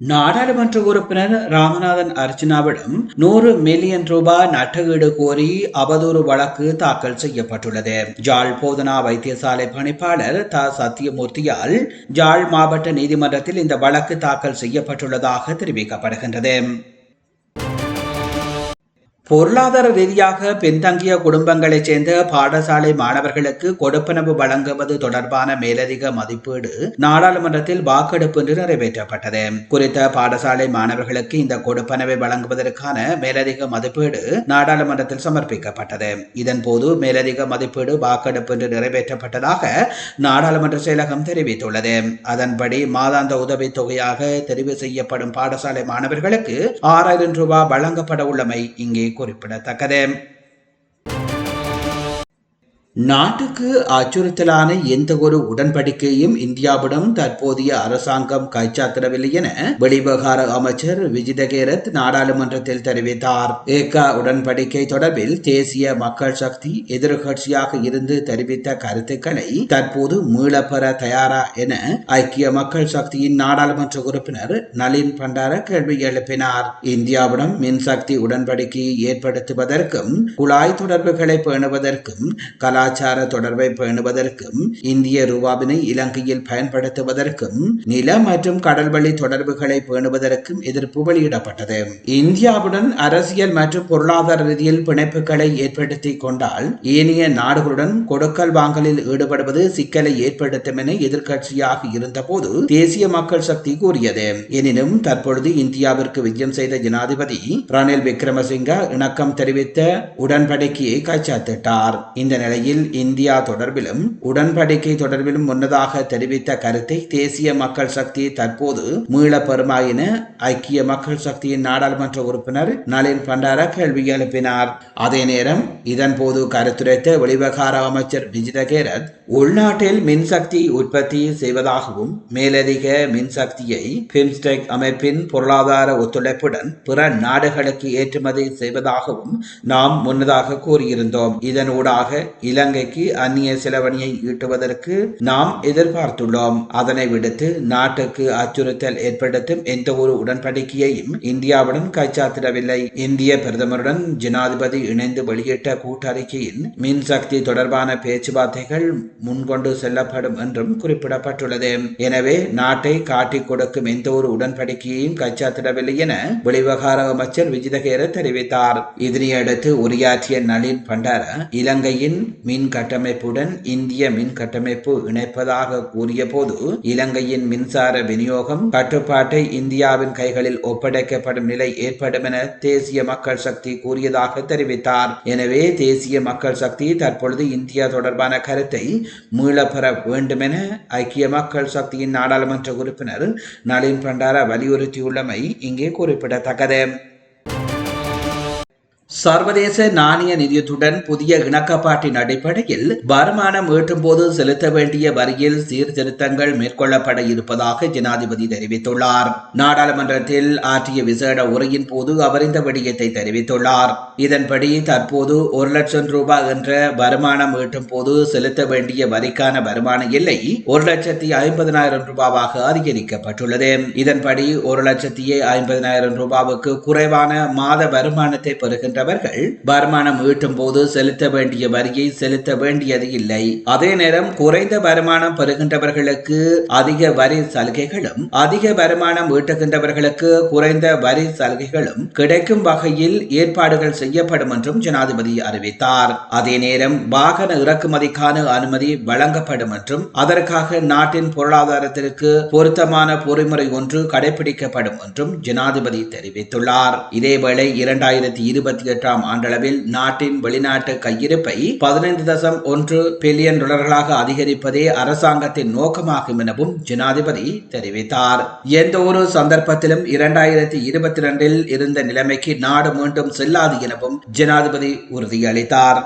நாடாளுமன்ற உறுப்பினர் ராமநாதன் அர்ச்சனாவிடம் நூறு மில்லியன் ரூபாய் நட்டஈடு கோரி அவதூறு வழக்கு தாக்கல் செய்யப்பட்டுள்ளது. ஜாழ் போதனா வைத்தியசாலை பணிப்பாளர் த. சத்தியமூர்த்தியால் ஜாழ் மாவட்ட நீதிமன்றத்தில் இந்த வழக்கு தாக்கல் செய்யப்பட்டுள்ளதாக தெரிவிக்கப்படுகின்றது. பொருளாதார ரீதியாக பின்தங்கிய குடும்பங்களைச் சேர்ந்த பாடசாலை மாணவர்களுக்கு கொடுப்பனவு வழங்குவது தொடர்பான மேலதிக மதிப்பீடு நாடாளுமன்றத்தில் வாக்கெடுப்பு என்று நிறைவேற்றப்பட்டது. குறித்த பாடசாலை மாணவர்களுக்கு இந்த கொடுப்பனவை வழங்குவதற்கான மேலதிக மதிப்பீடு நாடாளுமன்றத்தில் சமர்ப்பிக்கப்பட்டது. இதன்போது மேலதிக மதிப்பீடு வாக்கெடுப்பு என்று நிறைவேற்றப்பட்டதாக நாடாளுமன்ற செயலகம் தெரிவித்துள்ளது. அதன்படி மாதாந்த உதவித் தொகையாக தெரிவு செய்யப்படும் பாடசாலை மாணவர்களுக்கு ஆறாயிரம் ரூபாய் வழங்கப்பட உள்ளமை இங்கே குறிப்பிடத்தக்கது. நாட்டுக்கு அச்சுறுத்தலான எந்த ஒரு உடன்படிக்கையும் இந்தியாவிடம் தற்போதைய அரசாங்கம் கைச்சாத்திடவில்லை என வெளிவிவகார அமைச்சர் விஜிதகேரத் நாடாளுமன்றத்தில் தெரிவித்தார். ஏகா உடன்படிக்கை தொடர்பில் தேசிய மக்கள் சக்தி எதிர்கட்சியாக இருந்து தெரிவித்த கருத்துக்களை தற்போது மீளப்பெற தயாரா என ஐக்கிய மக்கள் சக்தியின் நாடாளுமன்ற உறுப்பினர் நளின் பண்டார கேள்வி எழுப்பினார். இந்தியாவிடம் மின்சக்தி உடன்படிக்கையை ஏற்படுத்துவதற்கும் குழாய் தொடர்புகளை பேணுவதற்கும் கலா பொருளாதார தொடர்பை பேணுவதற்கும் இந்திய ரூபாவினை இலங்கையில் பயன்படுத்துவதற்கும் நில மற்றும் கடல்வழி தொடர்புகளை பேணுவதற்கும் எதிர்ப்பு வெளியிடப்பட்டது. இந்தியாவுடன் அரசியல் மற்றும் பொருளாதார ரீதியில் பிணைப்புகளை ஏற்படுத்தி கொண்டால் ஏனைய நாடுகளுடன் கொடுக்கல் வாங்கலில் ஈடுபடுவது சிக்கலை ஏற்படுத்தும் என எதிர்கட்சியாக இருந்தபோது தேசிய மக்கள் சக்தி கூறியது. எனினும் தற்பொழுது இந்தியாவிற்கு விஜயம் செய்த ஜனாதிபதி ரணில் விக்ரமசிங்க இணக்கம் தெரிவித்த உடன்படிக்கையை கைச்சாத்திட்டார். இந்த நிலையில் நிலையில் இந்தியா தொடர்பிலும் உடன்படிக்கை தொடர்பிலும் முன்னதாக தெரிவித்த கருத்தை தேசிய மக்கள் சக்தி தற்போது மீள பெறுமா என ஐக்கிய மக்கள் சக்தியின் நாடாளுமன்ற உறுப்பினர் நளின் பண்டார கேள்வி எழுப்பினார். அதே நேரம் இதன் போது கருத்துரைத்த வெளிவகார அமைச்சர் விஜித கேரத் உள்நாட்டில் மின்சக்தி உற்பத்தி செய்வதாகவும் மேலதிக மின்சக்தியை பிம்ஸ்டெக் அமைப்பின் பொருளாதார ஒத்துழைப்புடன் பிற நாடுகளுக்கு ஏற்றுமதி செய்வதாகவும் நாம் முன்னதாக கூறியிருந்தோம். இதனூடாக இலங்கைக்கு அந்நிய செலவணியை ஈட்டுவதற்கு நாம் எதிர்பார்த்துள்ளோம். அதனை விடுத்து நாட்டுக்கு அச்சுறுத்தல் ஏற்படுத்தும் எந்த ஒரு உடன்படிக்கையையும் இந்தியாவுடன் கைச்சாத்திடவில்லை. இந்திய பிரதமருடன் ஜனாதிபதி இணைந்து வெளியிட்ட கூட்டறிக்கையில் மின்சக்தி தொடர்பான பேச்சுவார்த்தைகள் முன்கொண்டு செல்லப்படும் என்றும் குறிப்பிடப்பட்டுள்ளது. எனவே நாட்டை காட்டிக் கொடுக்கும் எந்த ஒரு உடன்படிக்கையையும் கைச்சாத்திடவில்லை என வெளிவகார அமைச்சர் விஜிதகேர தெரிவித்தார். இதனையடுத்து உரையாற்றிய நளின் பண்டார இலங்கையின் மின் கட்டமைப்புடன் இந்திய மின் கட்டமைப்பு இணைப்பதாக கூறிய போது இலங்கையின் மின்சார விநியோகம் கட்டுப்பாட்டை இந்தியாவின் கைகளில் ஒப்படைக்கப்படும் நிலை ஏற்படும் என தேசிய மக்கள் சக்தி கூறியதாக தெரிவித்தார். எனவே தேசிய மக்கள் சக்தி தற்பொழுது இந்தியா தொடர்பான கருத்தை மீளப்பெற வேண்டுமென ஐக்கிய மக்கள் சக்தியின் நாடாளுமன்ற உறுப்பினர் நளின் பண்டார வலியுறுத்தியுள்ளமை இங்கே குறிப்பிடத்தக்கது. சர்வதேச நாணய நிதியத்துடன் புதிய இணக்கப்பாட்டின் அடிப்படையில் வருமானம் ஈட்டும் போது செலுத்த வேண்டிய வரியில் சீர்திருத்தங்கள் மேற்கொள்ளப்பட இருப்பதாக ஜனாதிபதி தெரிவித்துள்ளார். நாடாளுமன்றத்தில் ஆற்றிய விசேட உரையின் போது அவர் இந்த விடயத்தை தெரிவித்துள்ளார். இதன்படி தற்போது ஒரு லட்சம் ரூபாய் என்ற வருமானம் ஈட்டும் போது செலுத்த வேண்டிய வரிக்கான வருமான எல்லை ஒரு லட்சத்தி ஐம்பதனாயிரம் ரூபாவாக அதிகரிக்கப்பட்டுள்ளது. இதன்படி ஒரு லட்சத்தி ஐம்பதனாயிரம் ரூபாவுக்கு குறைவான மாத வருமானத்தை பெறுகின்ற கொண்டவர்கள் வருமானம் ஈட்டும் போது செலுத்த வேண்டிய வரியை செலுத்த வேண்டியது இல்லை. அதே நேரம் குறைந்த வருமானம் பெறுகின்றவர்களுக்கு அதிக வரி சலுகைகளும் அதிக வருமானம் ஈட்டுகின்றவர்களுக்கு குறைந்த வரி சலுகைகளும் கிடைக்கும் வகையில் ஏற்பாடுகள் செய்யப்படும் என்றும் ஜனாதிபதி அறிவித்தார். அதே நேரம் வாகன இறக்குமதிக்கான அனுமதி வழங்கப்படும் என்றும் அதற்காக நாட்டின் பொருளாதாரத்திற்கு பொருத்தமான பொறிமுறை ஒன்று கடைபிடிக்கப்படும் என்றும் ஜனாதிபதி தெரிவித்துள்ளார். இதேவேளை இரண்டாயிரத்தி இருபத்தி பதினெட்டாம் ஆண்டளவில் நாட்டின் வெளிநாட்டு கையிருப்பை பதினைந்து தசம் ஒன்று பில்லியன் டாலர்களாக அதிகரிப்பதே அரசாங்கத்தின் நோக்கமாகும் எனவும் ஜனாதிபதி தெரிவித்தார். எந்த ஒரு சந்தர்ப்பத்திலும் இரண்டாயிரத்தி இருபத்தி இரண்டில் இருந்த நிலைமைக்கு நாடு மீண்டும் செல்லாது எனவும் ஜனாதிபதி உறுதியளித்தார்.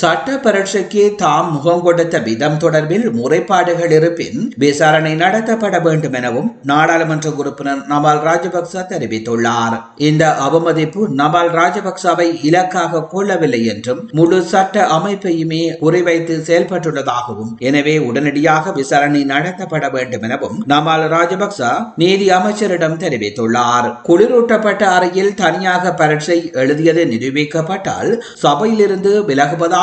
சட்ட பரீட்சைக்கு தாம் முகம் கொடுத்த விதம் தொடர்பில் முறைப்பாடுகள் இருப்பின் விசாரணை நடத்தப்பட வேண்டும் எனவும் நாடாளுமன்ற உறுப்பினர் நபால் ராஜபக்ச தெரிவித்துள்ளார். இந்த அவமதிப்பு நபால் ராஜபக்சவை இலக்காக கொள்ளவில்லை என்றும் முழு சட்ட அமைப்பையுமே குறிவைத்து செயல்பட்டுள்ளதாகவும் எனவே உடனடியாக விசாரணை நடத்தப்பட வேண்டும் எனவும் நமால் ராஜபக்ச நீதி அமைச்சரிடம் தெரிவித்துள்ளார். குளிரூட்டப்பட்ட அறையில் தனியாக பரீட்சை எழுதியது நிரூபிக்கப்பட்டால் சபையிலிருந்து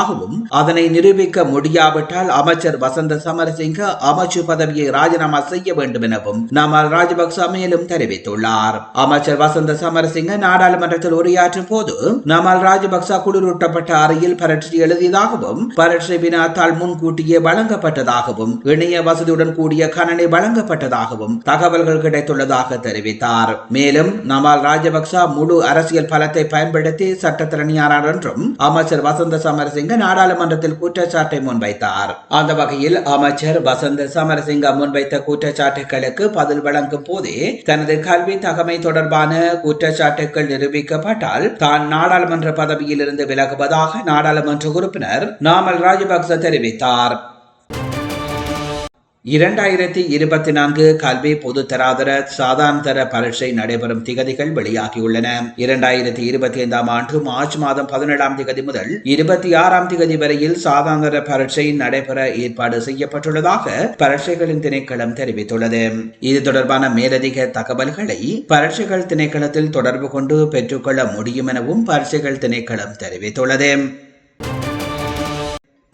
விலகுவதாகவும் அதனை நிரூபிக்க முடியாவிட்டால் அமைச்சர் வசந்த சமரசிங்க அமைச்சு பதவியை ராஜினாமா செய்ய வேண்டும் எனவும் நமால் ராஜபக்ச மேலும் தெரிவித்துள்ளார். அமைச்சர் வசந்த சமரசிங்க நாடாளுமன்றத்தில் உரையாற்றும் போது நமால் ராஜபக்ச குளிரூட்டப்பட்ட அறையில் பரட்சி எழுதியதாகவும் பரட்சி வினாத்தால் முன்கூட்டியே வழங்கப்பட்டதாகவும் இணைய வசதியுடன் கூடிய கணனை வழங்கப்பட்டதாகவும் தகவல்கள் கிடைத்துள்ளதாக தெரிவித்தார். மேலும் நமால் ராஜபக்ச முழு அரசியல் பலத்தை பயன்படுத்தி சட்டத்திறனியானார் என்றும் அமைச்சர் வசந்த சமரசிங்க நாடாளுமன்றத்தில் குற்றச்சாட்டை முன்வைத்தார். அந்த வகையில் அமைச்சர் வசந்த சமரசிங்க முன்வைத்த குற்றச்சாட்டுகளுக்கு பதில் வழங்கும் போதே தனது கல்வி தகமை தொடர்பான குற்றச்சாட்டுகள் நிரூபிக்கப்பட்டால் தான் நாடாளுமன்ற பதவியில் இருந்து விலகுவதாக நாடாளுமன்ற உறுப்பினர் நாமல் ராஜபக்ச தெரிவித்தார். இரண்டாயிரத்தி இருபத்தி நான்கு கல்வி பொது தராதர சாதாரணதர பரீட்சை நடைபெறும் திகதிகள் வெளியாகியுள்ளன. இரண்டாயிரத்தி இருபத்தி ஐந்தாம் ஆண்டு மார்ச் மாதம் பதினேழாம் திகதி முதல் இருபத்தி ஆறாம் திகதி வரையில் சாதாந்தர பரீட்சை நடைபெற ஏற்பாடு செய்யப்பட்டுள்ளதாக பரீட்சைகளின் திணைக்களம் தெரிவித்துள்ளது. இது தொடர்பான மேலதிக தகவல்களை பரீட்சைகள் திணைக்களத்தில் தொடர்பு கொண்டு பெற்றுக்கொள்ள முடியும் எனவும் பரீட்சைகள் திணைக்களம் தெரிவித்துள்ளது.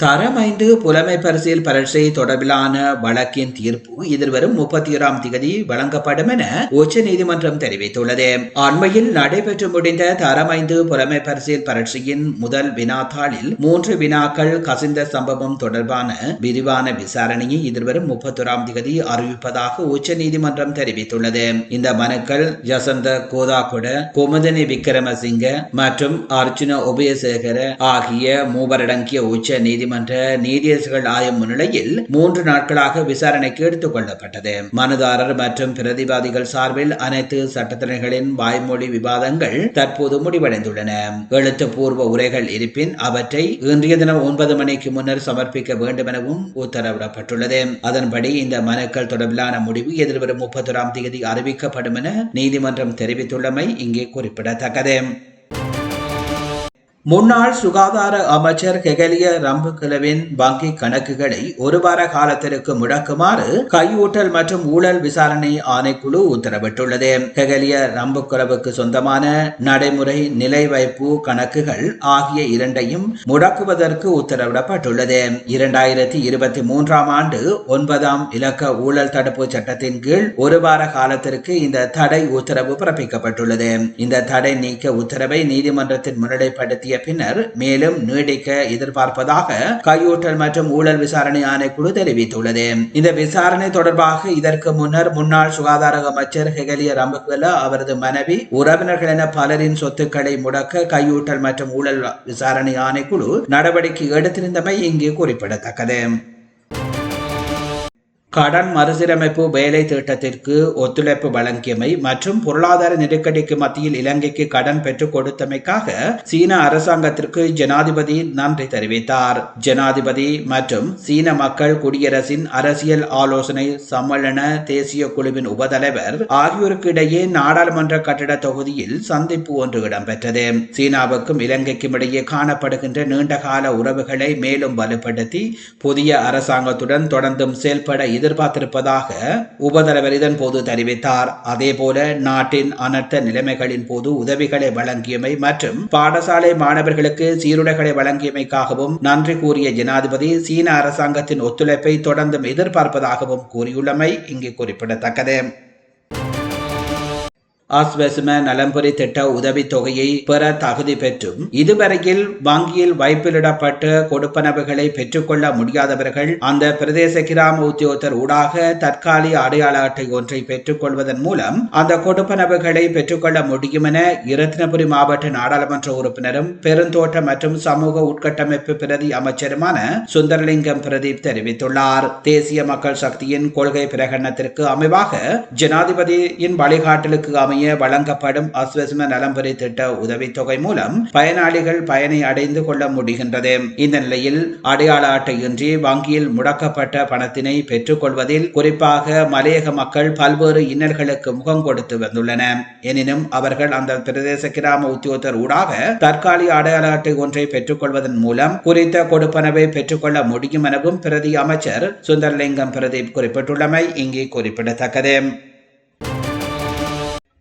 தரம் ஐந்து புலமை பரிசில் பரீட்சை தொடர்பிலான வழக்கின் தீர்ப்பு எதிர்வரும் முப்பத்தி ஓராம் திகதி வழங்கப்படும் என உச்ச நீதிமன்றம் தெரிவித்துள்ளது. அண்மையில் நடைபெற்று முடிந்த தரம் ஐந்து புலமை பரிசில் பரீட்சையின் முதல் வினாத்தாளில் மூன்று வினாக்கள் கசிந்த சம்பவம் தொடர்பான விரிவான விசாரணையை எதிர்வரும் முப்பத்தோராம் திகதி அறிவிப்பதாக உச்ச நீதிமன்றம் தெரிவித்துள்ளது. இந்த மனுக்கள் ஜசந்த கோதாகுட குமுதனி விக்ரமசிங்க மற்றும் அர்ஜுன உபயசேகர ஆகிய மூவரடங்கிய உச்ச நீதிமன்ற நீதிமன்ற நீதியரசுகள் ஆயும் முன்னிலையில் மூன்று நாட்களாக விசாரணைக்கு எடுத்துக் கொள்ளப்பட்டது. மனுதாரர் மற்றும் பிரதிவாதிகள் சார்பில் அனைத்து சட்டத்தினர்களின் வாய்மொழி விவாதங்கள் தற்போது முடிவடைந்துள்ளன. எழுத்துப்பூர்வ உரைகள் இருப்பின் அவற்றை இன்றைய தினம் ஒன்பது மணிக்கு முன்னர் சமர்ப்பிக்க வேண்டும் எனவும் உத்தரவிடப்பட்டுள்ளது. அதன்படி இந்த மனுக்கள் தொடர்பிலான முடிவு எதிர்வரும் முப்பத்தொராம் தேதி அறிவிக்கப்படும் என நீதிமன்றம் தெரிவித்துள்ளமை இங்கே குறிப்பிடத்தக்கது. முன்னாள் சுகாதார அமைச்சர் ஹெகலிய ரம்புகிலவின் வங்கி கணக்குகளை ஒரு வார காலத்திற்கு முடக்குமாறு கையூட்டல் மற்றும் ஊழல் விசாரணை ஆணைக்குழு உத்தரவிட்டுள்ளது. ஹெகலிய ரம்புகிலவுக்கு சொந்தமான நடைமுறை நிலை வைப்பு கணக்குகள் ஆகிய இரண்டையும் முடக்குவதற்கு உத்தரவிடப்பட்டுள்ளது. இரண்டாயிரத்தி இருபத்தி மூன்றாம் ஆண்டு ஒன்பதாம் இலக்க ஊழல் தடுப்பு சட்டத்தின் கீழ் ஒரு வார காலத்திற்கு இந்த தடை உத்தரவு பிறப்பிக்கப்பட்டுள்ளது. இந்த தடை நீக்க உத்தரவை நீதிமன்றத்தில் முன்னிலைப்படுத்திய நடத்திய பின்னர் மேலும் நீடிக்க எதிர்பார்ப்பதாக கையூட்டல் மற்றும் ஊழல் விசாரணை ஆணைக்குழு தெரிவித்துள்ளது. இந்த விசாரணை தொடர்பாக இதற்கு முன்னர் முன்னாள் சுகாதார அமைச்சர் ஹெகலிய ரம்பகுல அவரது மனைவி உறவினர்கள் என பலரின் சொத்துக்களை முடக்க கையூட்டல் மற்றும் ஊழல் விசாரணை ஆணைக்குழு நடவடிக்கை எடுத்திருந்தமை இங்கே குறிப்பிடத்தக்கது. கடன் மறுசீரமைப்பு வேலை திட்டத்திற்கு ஒத்துழைப்பு வழங்கியமை மற்றும் பொருளாதார நெருக்கடிக்கு மத்தியில் இலங்கைக்கு கடன் பெற்றுக் கொடுத்தமைக்காக சீன அரசாங்கத்திற்கு ஜனாதிபதி நன்றி தெரிவித்தார். ஜனாதிபதி மற்றும் சீன மக்கள் குடியரசின் அரசியல் ஆலோசனை சம்மேளன தேசிய குழுவின் உபதலைவர் ஆகியோருக்கு இடையே நாடாளுமன்ற கட்டிட தொகுதியில் சந்திப்பு ஒன்று இடம்பெற்றது. சீனாவுக்கும் இலங்கைக்கும் இடையே காணப்படுகின்ற நீண்டகால உறவுகளை மேலும் வலுப்படுத்தி புதிய அரசாங்கத்துடன் தொடர்ந்தும் செயல்பட எதிர்பார்த்திருப்பதாக உபதலைவர் இதன் போது தெரிவித்தார். அதேபோல நாட்டின் அனர்த்த நிலைமைகளின் போது உதவிகளை வழங்கியமை மற்றும் பாடசாலை மாணவர்களுக்கு சீருடைகளை வழங்கியமைக்காகவும் நன்றி கூறிய ஜனாதிபதி சீன அரசாங்கத்தின் ஒத்துழைப்பை தொடர்ந்தும் எதிர்பார்ப்பதாகவும் கூறியுள்ளமை இங்கு குறிப்பிடத்தக்கது. ஆஸ்வசம நலம்புரி திட்ட உதவித் தொகையை பெற தகுதி பெற்றும். இதுவரையில் வங்கியில் வைப்பிலிடப்பட்டு கொடுப்பனவுகளை பெற்றுக்கொள்ள முடியாதவர்கள் அந்த பிரதேச கிராம உத்தியோகத்தர் ஊடாக தற்காலிக அடையாள அட்டை ஒன்றை பெற்றுக்கொள்வதன் மூலம் அந்த கொடுப்பனவுகளை பெற்றுக்கொள்ள முடியும் என இரத்தினபுரி மாவட்ட நாடாளுமன்ற உறுப்பினரும் பெருந்தோட்ட மற்றும் சமூக உட்கட்டமைப்பு பிரதி அமைச்சருமான சுந்தரலிங்கம் பிரதீப் தெரிவித்துள்ளார். தேசிய மக்கள் சக்தியின் கொள்கை பிரகடனத்திற்கு அமைவாக ஜனாதிபதியின் வழிகாட்டலுக்கு அமைய அமைய வழங்கப்படும் அஸ்வசம நலம்புரி திட்ட உதவித்தொகை மூலம் பயனாளிகள் பயனை அடைந்து கொள்ள முடிகின்றது. இந்த நிலையில் அடையாள அட்டையின்றி வங்கியில் முடக்கப்பட்ட பணத்தினை பெற்றுக்கொள்வதில் குறிப்பாக மலையக மக்கள் பல்வேறு இன்னல்களுக்கு முகம் கொடுத்து வந்துள்ளன. எனினும் அவர்கள் அந்த பிரதேச கிராம உத்தியோகத்தர் ஊடாக தற்காலிக அடையாள அட்டை ஒன்றை பெற்றுக்கொள்வதன் மூலம் குறித்த கொடுப்பனவை பெற்றுக்கொள்ள முடியும் எனவும் பிரதி அமைச்சர் சுந்தர்லிங்கம் பிரதீப் குறிப்பிட்டுள்ளமை இங்கே குறிப்பிடத்தக்கது.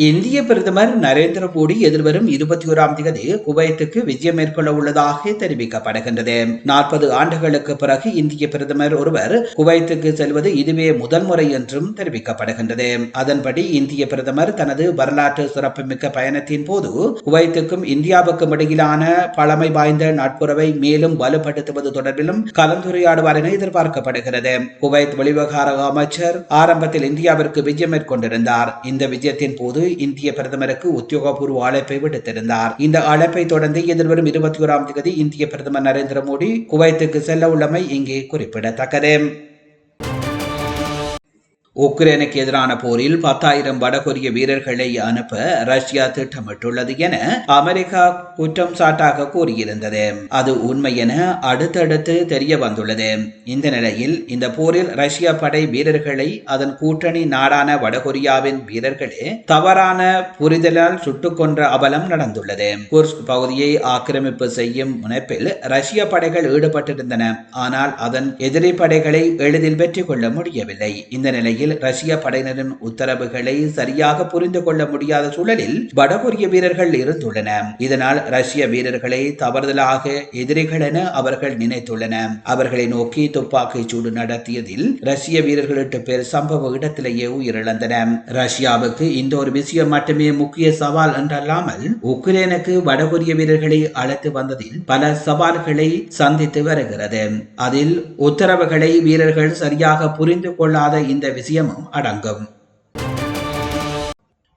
இந்திய பிரதமர் நரேந்திர மோடி எதிர்வரும் இருபத்தி ஓராம் தேதி குவைத்துக்கு விஜயம் மேற்கொள்ள உள்ளதாக தெரிவிக்கப்படுகின்றது. நாற்பது ஆண்டுகளுக்கு பிறகு இந்திய பிரதமர் ஒருவர் குவைத்துக்கு செல்வது இதுவே முதல் முறை என்றும் தெரிவிக்கப்படுகின்றது. அதன்படி இந்திய பிரதமர் தனது வரலாற்று சிறப்புமிக்க பயணத்தின் போது குவைத்துக்கும் இந்தியாவுக்கும் இடையிலான பழமை வாய்ந்த நட்புறவை மேலும் வலுப்படுத்துவது தொடர்பிலும் கலந்துரையாடுவார் என எதிர்பார்க்கப்படுகிறது. குவைத் வெளிவகார அமைச்சர் ஆரம்பத்தில் இந்தியாவிற்கு விஜயம் மேற்கொண்டிருந்தார். இந்த விஜயத்தின் போது இந்திய பிரதமருக்கு உத்தியோகபூர்வ அழைப்பை விடுத்திருந்தார். இந்த அழைப்பை தொடர்ந்து எதிர்வரும் இருபத்தி ஓராம் தேதி இந்திய பிரதமர் நரேந்திர மோடி குவைத்துக்கு செல்ல உள்ளமை இங்கே குறிப்பிடத்தக்கது. உக்ரைனுக்கு எதிரான போரில் பத்தாயிரம் வடகொரிய வீரர்களை அனுப்ப ரஷ்யா திட்டமிட்டுள்ளது என அமெரிக்கா குற்றம் சாட்டாக கூறியிருந்தது. அது உண்மை என அடுத்தடுத்து தெரிய வந்துள்ளது. இந்த நிலையில் இந்த போரில் ரஷ்ய படை வீரர்களை அதன் கூட்டணி நாடான வடகொரியாவின் வீரர்களே தவறான புரிதலால் சுட்டுக் கொன்ற அவலம் நடந்துள்ளது. குர்ஸ்க் பகுதியை ஆக்கிரமிப்பு செய்யும் முனைப்பில் ரஷ்ய படைகள் ஈடுபட்டிருந்தன. ஆனால் அதன் எதிரி படைகளை எளிதில் வெற்றி கொள்ள முடியவில்லை. இந்த நிலையில் நிலையில் ரஷ்ய படையினரின் உத்தரவுகளை சரியாக புரிந்து கொள்ள முடியாத சூழலில் வடகொரிய வீரர்கள் இருந்துள்ளன இதனால் ரஷ்ய வீரர்களை தவறுதலாக எதிரிகள் என அவர்கள் நினைத்துள்ளன அவர்களை நோக்கி துப்பாக்கி சூடு நடத்தியதில் ரஷ்ய வீரர்கள் எட்டு பேர் சம்பவ இடத்திலேயே உயிரிழந்தன ரஷ்யாவுக்கு இந்த ஒரு விஷயம் மட்டுமே முக்கிய சவால் என்றல்லாமல் உக்ரைனுக்கு வடகொரிய வீரர்களை அழைத்து வந்ததில் பல சவால்களை சந்தித்து வருகிறது. அதில் உத்தரவுகளை வீரர்கள் சரியாக புரிந்து கொள்ளாத இந்த விஷயம் விஷயமும் அடங்கும்